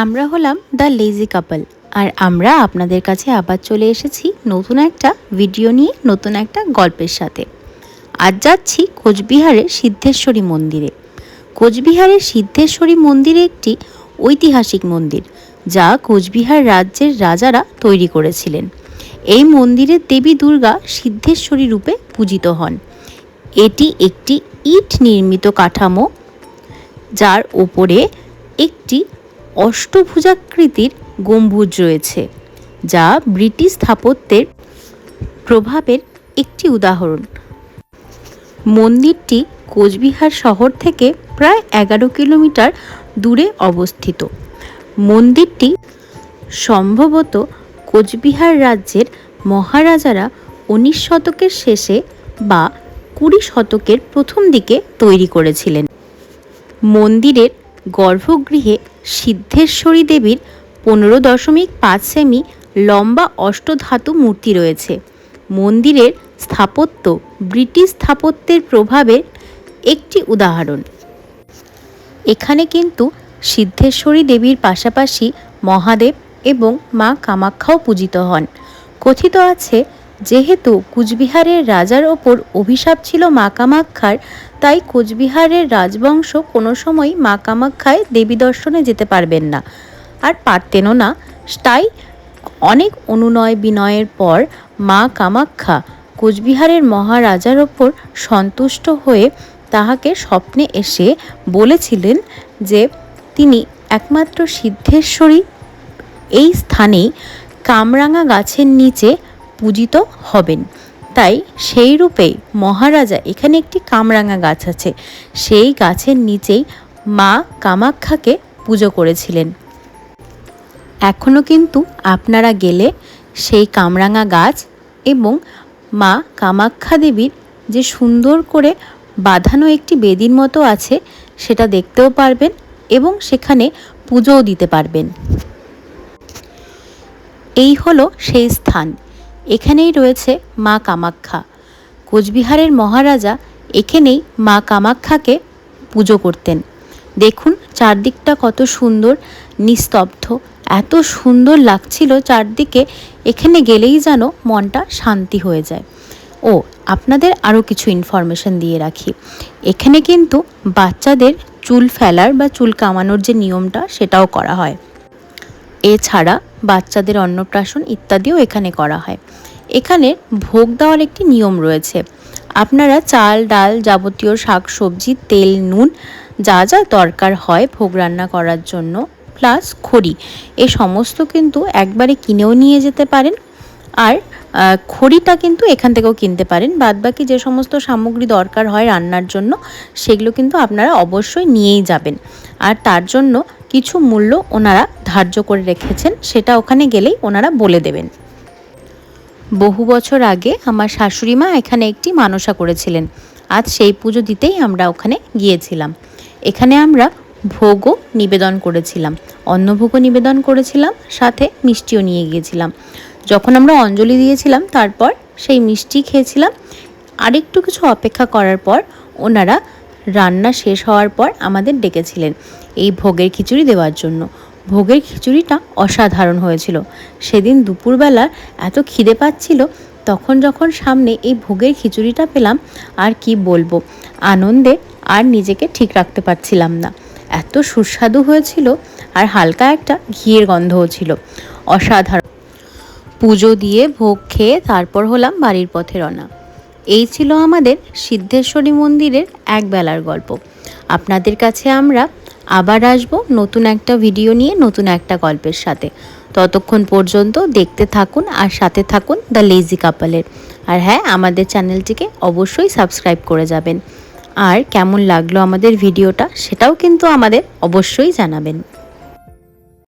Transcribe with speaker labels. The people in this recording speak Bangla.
Speaker 1: আমরা হলাম দ্য লেজি কাপল। আর আমরা আপনাদের কাছে আবার চলে এসেছি নতুন একটা ভিডিও নিয়ে, নতুন একটা গল্পের সাথে। আজ যাচ্ছি কোচবিহারের সিদ্ধেশ্বরী মন্দিরে। কোচবিহারের সিদ্ধেশ্বরী মন্দিরে একটি ঐতিহাসিক মন্দির, যা কোচবিহার রাজ্যের রাজারা তৈরি করেছিলেন। এই মন্দিরের দেবী দুর্গা সিদ্ধেশ্বরী রূপে পূজিত হন। এটি একটি ইট নির্মিত কাঠামো, যার ওপরে একটি অষ্টভুজাকৃতির গম্বুজ রয়েছে, যা ব্রিটিশ স্থাপত্যের প্রভাবের একটি উদাহরণ। মন্দিরটি কোচবিহার শহর থেকে প্রায় এগারো কিলোমিটার দূরে অবস্থিত। মন্দিরটি সম্ভবত কোচবিহার রাজ্যের মহারাজারা উনিশ শতকের শেষে বা কুড়ি শতকের প্রথম দিকে তৈরি করেছিলেন। মন্দিরের গর্ভগৃহে সিদ্ধেশ্বরী দেবীর পনেরো দশমিক পাঁচ সেমি লম্বা অষ্টধাতু মূর্তি রয়েছে। মন্দিরের স্থাপত্য ব্রিটিশ স্থাপত্যের প্রভাবের একটি উদাহরণ। এখানে কিন্তু সিদ্ধেশ্বরী দেবীর পাশাপাশি মহাদেব এবং মা কামাখ্যাও পূজিত হন। কথিত আছে যেহেতু কুচবিহারের রাজার ওপর অভিশাপ ছিল মা কামাখ্যার তাই কোচবিহারের রাজবংশ কোনো সময় মা কামাখ্যায় দেবী দর্শনে যেতে পারবেন না। আর পারতেনও না। তাই অনেক অনুনয় বিনয়ের পর মা কামাখ্যা কোচবিহারের মহারাজার ওপর সন্তুষ্ট হয়ে তাহাকে স্বপ্নে এসে বলেছিলেন যে, তিনি একমাত্র সিদ্ধেশ্বরী। এই স্থানেই কামরাঙা গাছের নিচে পূজিত হবেন। তাই সেই রূপেই মহারাজা এখানে একটি কামরাঙা গাছ আছে। সেই গাছের নিচেই মা কামাখ্যাকে পুজো করেছিলেন। এখনও কিন্তু আপনারা গেলে সেই কামরাঙা গাছ এবং মা কামাক্ষা দেবীর যে সুন্দর করে বাঁধানো একটি বেদির মতো আছে, সেটা দেখতেও পারবেন এবং সেখানে পুজোও দিতে পারবেন। এই হলো সেই স্থান। এখানেই রয়েছে মা কামাখ্যা। কোচবিহারের মহারাজা এখানেই মা কামাখ্যাকে পুজো করতেন। দেখুন চারদিকটা কত সুন্দর, নিস্তব্ধ, এত সুন্দর লাগছিল চারদিকে, এখানে গেলেই যেন মনটা শান্তি হয়ে যায়। ও, আপনাদের আরও কিছু ইনফরমেশন দিয়ে রাখি। এখানে কিন্তু বাচ্চাদের চুল ফেলার বা চুল কামানোর যে নিয়মটা সেটাও করা হয়। এছাড়া বাচ্চাদের অন্নপ্রাশন ইত্যাদিও এখানে করা হয়। এখানে ভোগ দেওয়ার একটি নিয়ম রয়েছে। আপনারা চাল, ডাল যাবতীয় শাক সবজি তেল, নুন যা যা দরকার হয় ভোগ রান্না করার জন্য, প্লাস খড়ি। এ সমস্ত কিন্তু একবারে কিনেও নিয়ে যেতে পারেন। আর খড়িটা কিন্তু এখান থেকেও কিনতে পারেন। বাদবাকি যে সমস্ত সামগ্রী দরকার হয় রান্নার জন্য, সেগুলো কিন্তু আপনারা অবশ্যই নিয়েই যাবেন। আর তার জন্য কিছু মূল্য ওনারা ধার্য করে রেখেছেন, সেটা ওখানে গেলেই ওনারা বলে দেবেন। বহু বছর আগে আমার শাশুড়ি মা এখানে একটি মানসা করেছিলেন। আজ সেই পুজো দিতেই আমরা ওখানে গিয়েছিলাম। এখানে আমরা ভোগও নিবেদন করেছিলাম, অন্নভোগও নিবেদন করেছিলাম, সাথে মিষ্টিও নিয়ে গিয়েছিলাম। যখন আমরা অঞ্জলি দিয়েছিলাম, তারপর সেই মিষ্টি খেয়েছিলাম। আরেকটু কিছু অপেক্ষা করার পর ওনারা রান্না শেষ হওয়ার পর আমাদের ডেকেছিলেন এই ভোগের খিচুড়ি দেওয়ার জন্য। ভোগের খিচুড়িটা অসাধারণ হয়েছিল। সেদিন দুপুরবেলা এত খিদে পাচ্ছিল, তখন যখন সামনে এই ভোগের খিচুড়িটা পেলাম, আর কি বলব, আনন্দে আর নিজেকে ঠিক রাখতে পারছিলাম না। এত সুস্বাদু হয়েছিল, আর হালকা একটা ঘিয়ের গন্ধও ছিল। অসাধারণ। পুজো দিয়ে ভোগ খেয়ে তারপর হলাম বাড়ির পথে রওনা। এই ছিল আমাদের সিদ্ধেশ্বরী মন্দিরের এক বেলার গল্প। আপনাদের কাছে আমরা আবার আসব নতুন একটা ভিডিও নিয়ে, নতুন একটা গল্পের সাথে। ততক্ষণ পর্যন্ত দেখতে থাকুন আর সাথে থাকুন দ্য লেজি কাপালের আর হ্যাঁ আমাদের চ্যানেলটিকে অবশ্যই সাবস্ক্রাইব করে যাবেন। আর কেমন লাগল আমাদের ভিডিওটা সেটাও কিন্তু আমাদের অবশ্যই জানাবেন।